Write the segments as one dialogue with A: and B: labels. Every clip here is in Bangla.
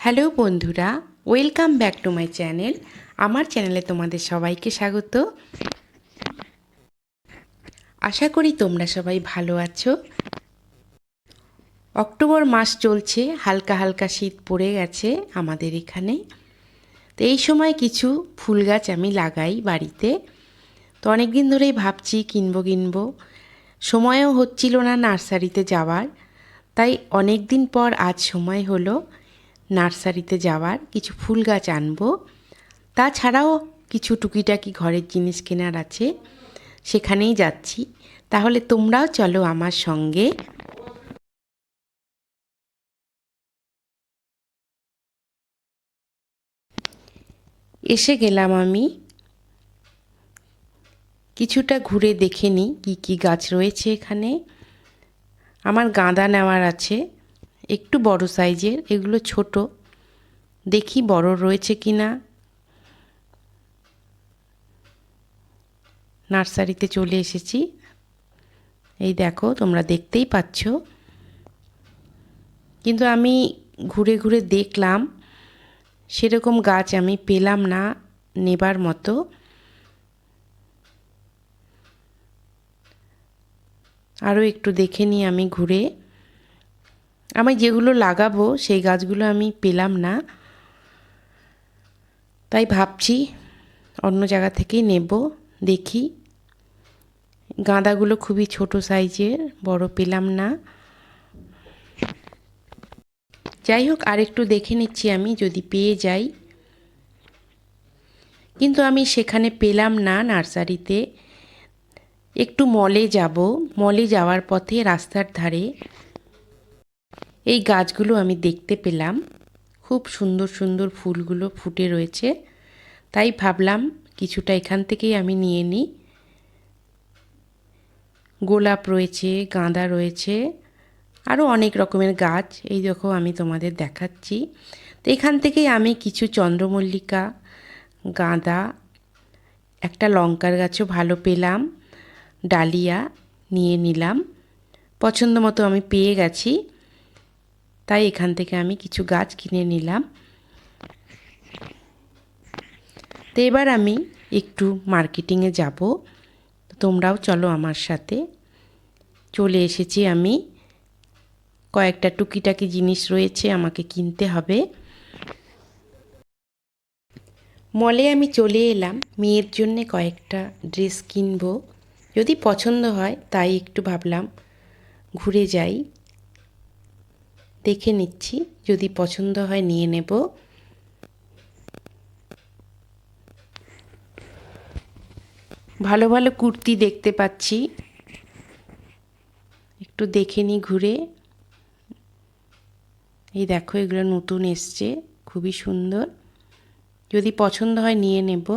A: হ্যালো বন্ধুরা, welcome back to my channel. আমার চ্যানেলে তোমাদের সবাইকে স্বাগত। আশা করি তোমরা সবাই ভালো আছো। অক্টোবর মাস চলছে, হালকা হালকা শীত পড়ে গেছে আমাদের এখানে। তো এই সময় কিছু ফুল গাছ আমি লাগাই বাড়িতে। তো অনেক দিন ধরেই ভাবছি কিনবো কিনবো। সময়ও হচ্ছিল না নার্সারিতে যাওয়ার। তাই অনেক দিন পর আজ সময় হলো নার্সারিতে যাওয়ার, কিছু ফুল গাছ আনব। তাছাড়াও কিছু টুকিটাকি ঘরের জিনিস কেনার আছে, সেখানেই যাচ্ছি। তাহলে তোমরাও চলো আমার সঙ্গে। এসে গেলাম আমি। কিছুটা ঘুরে দেখে নিই কী কী গাছ রয়েছে এখানে। আমার গাঁদা নেওয়ার আছে, একটু বড় সাইজের, এগুলো ছোট। দেখি বড় রয়েছে কি না নার্সারিতে চলে এসেছি। এই দেখো, তোমরা দেখতেই পাচ্ছ। কিন্তু আমি ঘুরে ঘুরে দেখলাম, সেরকম গাছ আমি পেলাম না নেবার মতো। আরও একটু দেখে নিই আমি ঘুরে। আমি যেগুলো লাগাবো, সেই গাছগুলো আমি পেলাম না। তাই ভাবছি অন্য জায়গা থেকেই নেব, দেখি। গাঁদাগুলো খুবই ছোট সাইজের, বড় পেলাম না। যাই হোক, আরেকটু দেখে নিচ্ছি আমি, যদি পেয়ে যাই। কিন্তু আমি সেখানে পেলাম না নার্সারিতে। একটু মলে যাব, মলে যাওয়ার পথে রাস্তার ধারে এই গাছগুলো আমি দেখতে পেলাম। খুব সুন্দর সুন্দর ফুলগুলো ফুটে রয়েছে। তাই ভাবলাম কিছুটা এখান থেকেই আমি নিয়ে নিই। গোলাপ রয়েছে, গাঁদা রয়েছে আরও অনেক রকমের গাছ। এই দেখো, আমি তোমাদের দেখাচ্ছি। তো এখান থেকেই আমি কিছু চন্দ্রমল্লিকা, গাঁদা, একটা লঙ্কার গাছও ভালো পেলাম। ডালিয়া নিয়ে নিলাম। পছন্দ মতো আমি পেয়ে গেছি। তাই এখান থেকে আমি কিছু গাছ কিনে নিলাম। তো এবার আমি একটু মার্কেটিংয়ে যাব। তোমরাও চলো আমার সাথে। চলে এসেছি আমি। কয়েকটা টুকিটাকি জিনিস রয়েছে আমাকে কিনতে হবে। মলে আমি চলে এলাম। মেয়ের জন্যে কয়েকটা ড্রেস কিনবো। যদি পছন্দ হয়, তাই একটু ভাবলাম ঘুরে যাই। দেখে নিচ্ছি, যদি পছন্দ হয় নিয়ে নেব। ভালো ভালো কুর্তি দেখতে পাচ্ছি। একটু দেখে নিই ঘুরে। এই দেখো, এগুলো নতুন এসছে, খুবই সুন্দর। যদি পছন্দ হয় নিয়ে নেব।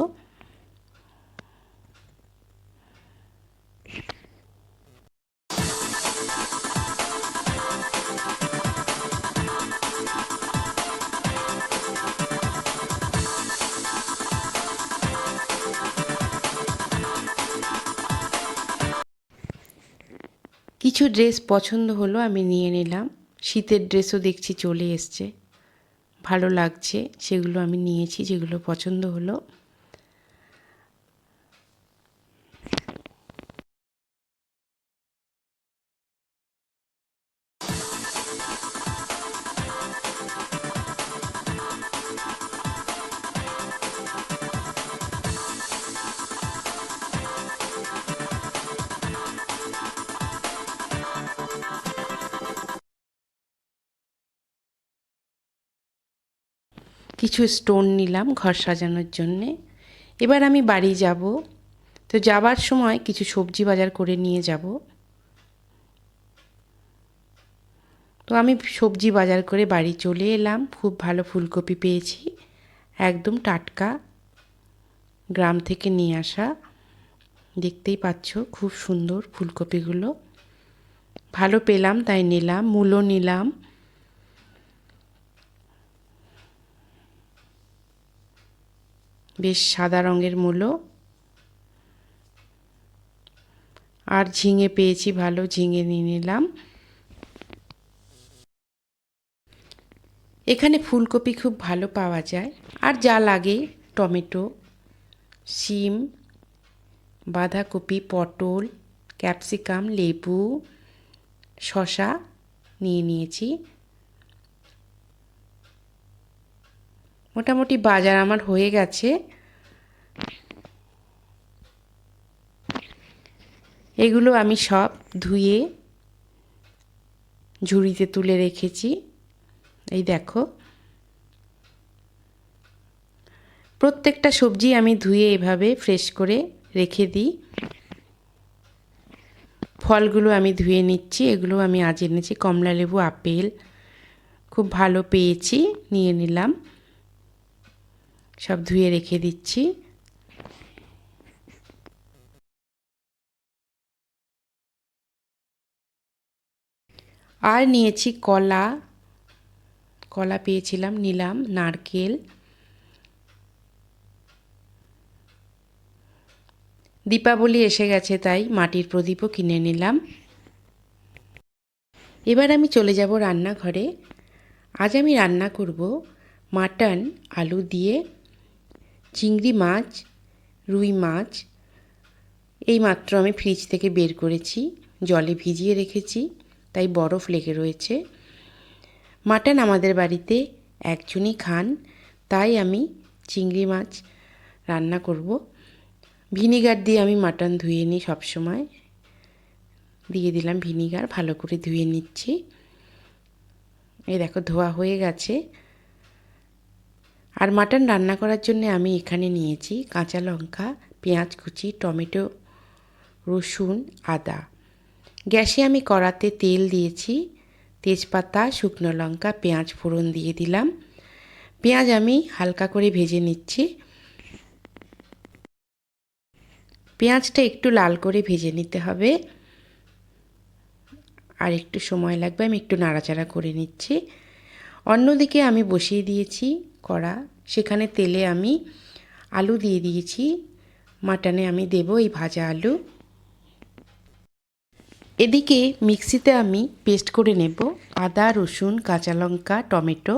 A: কিছু ড্রেস পছন্দ হলো আমি নিয়ে নিলাম। শীতের ড্রেসও দেখছি চলে এসছে। ভালো লাগছে, সেগুলো আমি নিয়েছি যেগুলো পছন্দ হলো। কিছু স্টোন নিলাম ঘর সাজানোর জন্যে। এবার আমি বাড়ি যাব। তো যাবার সময় কিছু সবজি বাজার করে নিয়ে যাব। তো আমি সবজি বাজার করে বাড়ি চলে এলাম। খুব ভালো ফুলকপি পেয়েছি। একদম টাটকা। গ্রাম থেকে নিয়ে আসা। দেখতেই পাচ্ছ খুব সুন্দর ফুলকপিগুলো। ভালো পেলাম, তাই নিলাম। মূলো নিলাম। বেশ সাদা রঙের মূলো। আর ঝিঙে পেয়েছি ভালো, ঝিঙে নিয়ে নিলাম। এখানে ফুলকপি খুব ভালো পাওয়া যায়। আর যা লাগে, টমেটো, শিম, বাঁধাকপি, পটল, ক্যাপসিকাম, লেবু শশা নিয়ে নিয়েছি। মোটামুটি বাজার আমার হয়ে গেছে। এগুলো আমি সব ধুয়ে ঝুড়িতে তুলে রেখেছি। এই দেখো। প্রত্যেকটা সবজি আমি ধুয়ে এভাবে ফ্রেশ করে রেখে দিই। ফলগুলো আমি ধুয়ে নিচ্ছি। এগুলো আমি আজ এনেছি। কমলা লেবু আপেল, খুব ভালো পেয়েছি, নিয়ে নিলাম। সব ধুয়ে রেখে দিচ্ছি। আর নিয়েছি কলা। কলা পেয়েছিলাম, নিলাম, নারকেল। দীপাবলি এসে গেছে তাই মাটির প্রদীপও কিনে নিলাম। এবার আমি চলে যাব রান্নাঘরে। আজ আমি রান্না করব মাটন, আলু দিয়ে চিংড়ি মাছ, রুই মাছ, এই মাত্র আমি ফ্রিজ থেকে বের করেছি। জলে ভিজিয়ে রেখেছি, তাই বরফ লেগে রয়েছে। মাটন আমাদের বাড়িতে একজনই খান, তাই আমি চিংড়ি মাছ রান্না করব। ভিনিগার দিয়ে আমি মাটন ধুয়ে নিই সবসময়। দিয়ে দিলাম ভিনিগার, ভালো করে ধুয়ে নিচ্ছি। এই দেখো, ধোয়া হয়ে গেছে। আর মাটন রান্না করার জন্য আমি এখানে নিয়েছি কাঁচা লঙ্কা, পেঁয়াজ কুচি, টমেটো, রসুন, আদা। গ্যাসে আমি কড়াতে তেল দিয়েছি, তেজপাতা, শুকনো লঙ্কা, পেঁয়াজ ফোড়ন দিয়ে দিলাম। পেঁয়াজ আমি হালকা করে ভেজে নিচ্ছি। পেঁয়াজটা একটু লাল করে ভেজে নিতে হবে। আর একটু সময় লাগবে আমি একটু নাড়াচাড়া করে নিচ্ছি। অন্যদিকে আমি বসিয়ে দিয়েছি কড়া সেখানে তেলে আমি আলু দিয়ে দিয়েছি। মাটনে আমি দেব এই ভাজা আলু। এদিকে মিক্সিতে আমি পেস্ট করে নেব আদা, রসুন, কাঁচা লঙ্কা, টমেটো।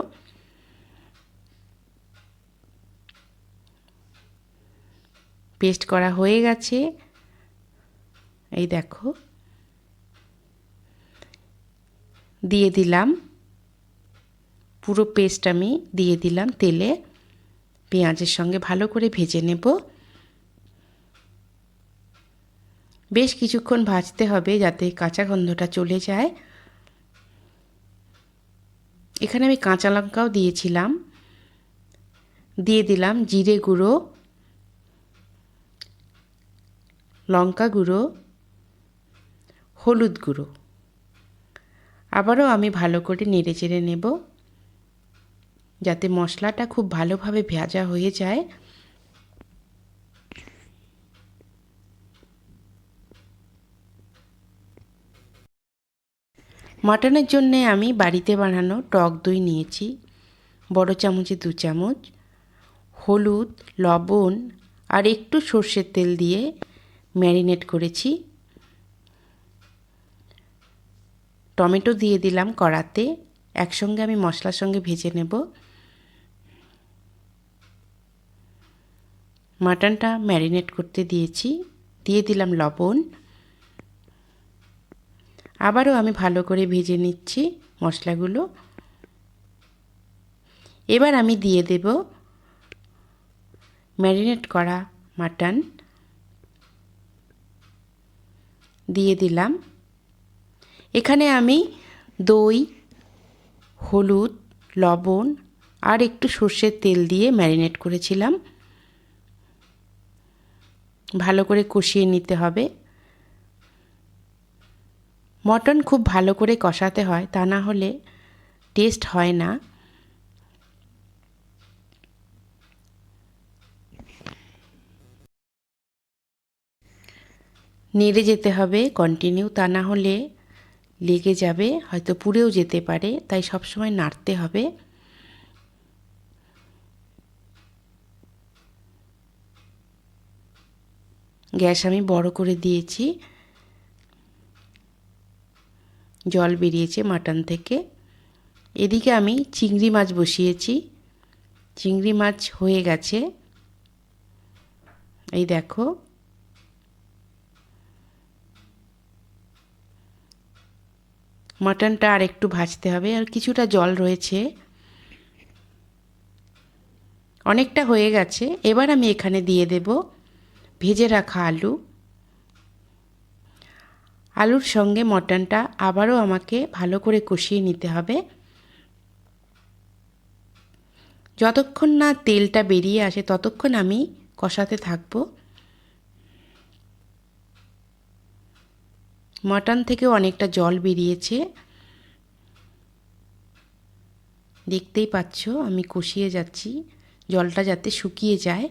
A: পেস্ট করা হয়ে গেছে। এই দেখো। দিয়ে দিলাম। পুরো পেস্ট আমি দিয়ে দিলাম তেলে। পেঁয়াজের সঙ্গে ভালো করে ভেজে নেব। বেশ কিছুক্ষণ ভাজতে হবে যাতে কাঁচা গন্ধটা চলে যায়। এখানে আমি কাঁচা লঙ্কাও দিয়েছিলাম। দিয়ে দিলাম জিরে গুঁড়ো, লঙ্কা গুঁড়ো, হলুদ গুঁড়ো। আবারও আমি ভালো করে নেড়ে চেড়ে নেব। যাতে মশলাটা খুব ভালোভাবে ভেজা হয়ে যায়। মাটনের জন্যে আমি বাড়িতে বানানো টক দই নিয়েছি, বড় চামচে দু চামচ, হলুদ, লবণ আর একটু সর্ষের তেল দিয়ে ম্যারিনেট করেছি। টমেটো দিয়ে দিলাম কড়াতে, একসঙ্গে আমি মশলার সঙ্গে ভেজে নেব। মাটনটা ম্যারিনেট করতে দিয়েছি। দিয়ে দিলাম লবণ। আবারও আমি ভালো করে ভেজে নিচ্ছি মশলাগুলো। এবার আমি দিয়ে দেব ম্যারিনেট করা মাটন। দিয়ে দিলাম। এখানে আমি দই, হলুদ, লবণ আর একটু সর্ষের তেল দিয়ে ম্যারিনেট করেছিলাম। ভালো করে কষিয়ে নিতে হবে। মটন খুব ভালো করে কষাতে হয়, তা না হলে টেস্ট হয় না। নেড়ে যেতে হবে কন্টিনিউ তা না হলে লেগে যাবে, হয়তো পুড়েও যেতে পারে, তাই সবসময় নাড়তে হবে। গ্যাস আমি বড় করে দিয়েছি। জল বেরিয়েছে মাটন থেকে। এদিকে আমি চিংড়ি মাছ বসিয়েছি। চিংড়ি মাছ হয়ে গেছে। এই দেখো। মাটনটা আর একটু ভাজতে হবে, আর কিছুটা জল রয়েছে। অনেকটা হয়ে গেছে। এবার আমি এখানে দিয়ে দেব ভেজে রাখা আলু। আলুর সঙ্গে মটনটা আবারও আমাকে ভালো করে কষিয়ে নিতে হবে। যতক্ষণ না তেলটা বেরিয়ে আসে, ততক্ষণ আমি কষাতে থাকব। মটন থেকেও অনেকটা জল বেরিয়েছে। দেখতেই পাচ্ছ, আমি কষিয়ে যাচ্ছি। জলটা যাতে শুকিয়ে যায়।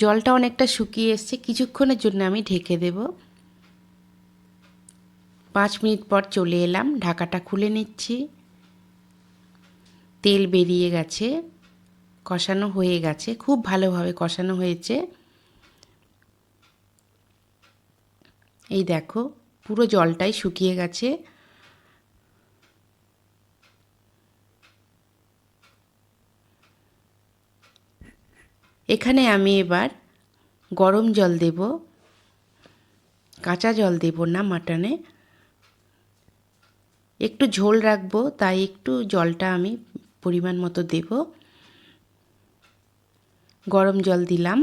A: জলটা অনেকটা শুকিয়ে এসছে, কিছুক্ষণের জন্য আমি ঢেকে দেব। পাঁচ মিনিট পর চলে এলাম, ঢাকাটা খুলে নিচ্ছি। তেল বেরিয়ে গেছে, কষানো হয়ে গেছে, খুব ভালোভাবে কষানো হয়েছে। এই দেখো, পুরো জলটাই শুকিয়ে গেছে। এখানে আমি এবার গরম জল দেব, কাঁচা জল দেব না মাটনে। একটু ঝোল রাখব, তাই একটু জলটা আমি পরিমাণ মতো দেব। গরম জল দিলাম।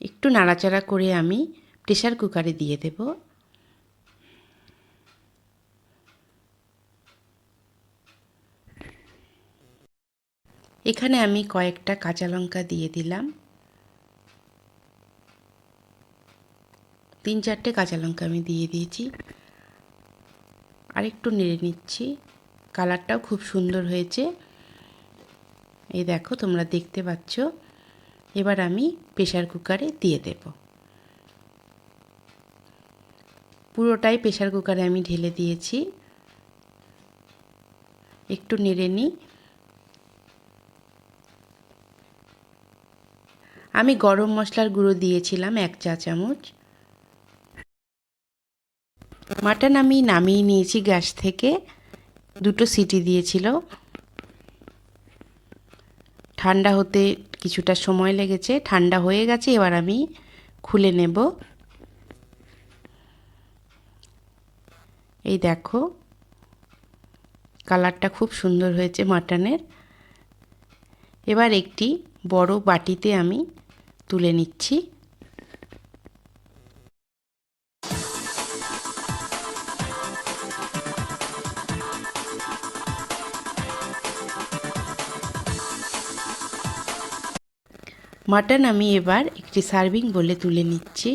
A: একটু নাড়াচাড়া করে আমি প্রেশার কুকারে দিয়ে দেবো। এখানে আমি কয়েকটা কাঁচা লঙ্কা দিয়ে দিলাম। তিন চারটে কাঁচা লঙ্কা আমি দিয়ে দিয়েছি। আরেকটু নেড়ে নিচ্ছি। কালারটাও খুব সুন্দর হয়েছে। এই দেখো, তোমরা দেখতে পাচ্ছ। এবার আমি প্রেশার কুকারে দিয়ে দেব। পুরোটাই প্রেশার কুকারে আমি ঢেলে দিয়েছি। একটু নেড়ে নিই। আমি গরম মশলার গুঁড়ো দিয়েছিলাম এক চা চামচ। মাটন আমি নামিয়ে নিয়েছি গ্যাস থেকে। দুটো সিটি দিয়েছিল। ঠান্ডা হতে কিছুটা সময় লেগেছে। ঠান্ডা হয়ে গেছে, এবার আমি খুলে নেব। এই দেখো, কালারটা খুব সুন্দর হয়েছে মাটনের। এবার একটি বড় বাটিতে আমি তুলে নিচ্ছি। মাটন আমি এবার একটি সার্ভিং বলে তুলে নিচ্ছি।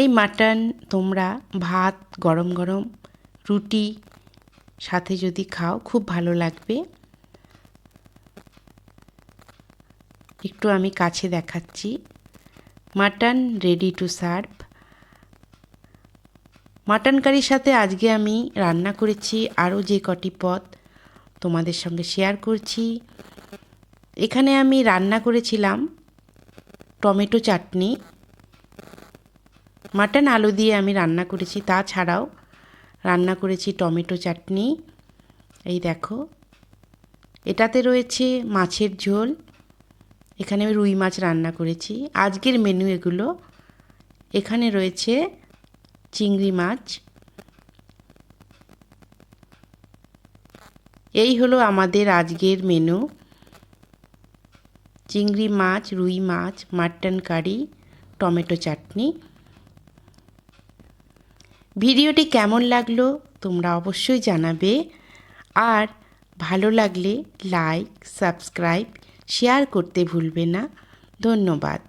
A: এই মাটন তোমরা ভাত গরম গরম, রুটি সাথে যদি খাও, খুব ভালো লাগবে। একটু আমি কাছে দেখাচ্ছি। Mutton ready to serve mutton কারির সাথে আজকে আমি রান্না করেছি আরও যে কটি পদ তোমাদের সঙ্গে শেয়ার করছি। এখানে আমি রান্না করেছিলাম টমেটো চাটনি। মাটন আলু দিয়ে আমি রান্না করেছি। তাছাড়াও রান্না করেছি টমেটো চাটনি। এই দেখো। এটাতে রয়েছে মাছের ঝোল। এখানে আমি রুই মাছ রান্না করেছি। আজকের মেনু এগুলো। এখানে রয়েছে চিংড়ি মাছ। এই হলো আমাদের আজকের মেনু চিংড়ি মাছ, রুই মাছ, মাটন কারি, টমেটো চাটনি। ভিডিওটি কেমন লাগল তোমরা অবশ্যই জানাবে। আর ভালো লাগলে লাইক, সাবস্ক্রাইব, শেয়ার করতে ভুলবে না। ধন্যবাদ।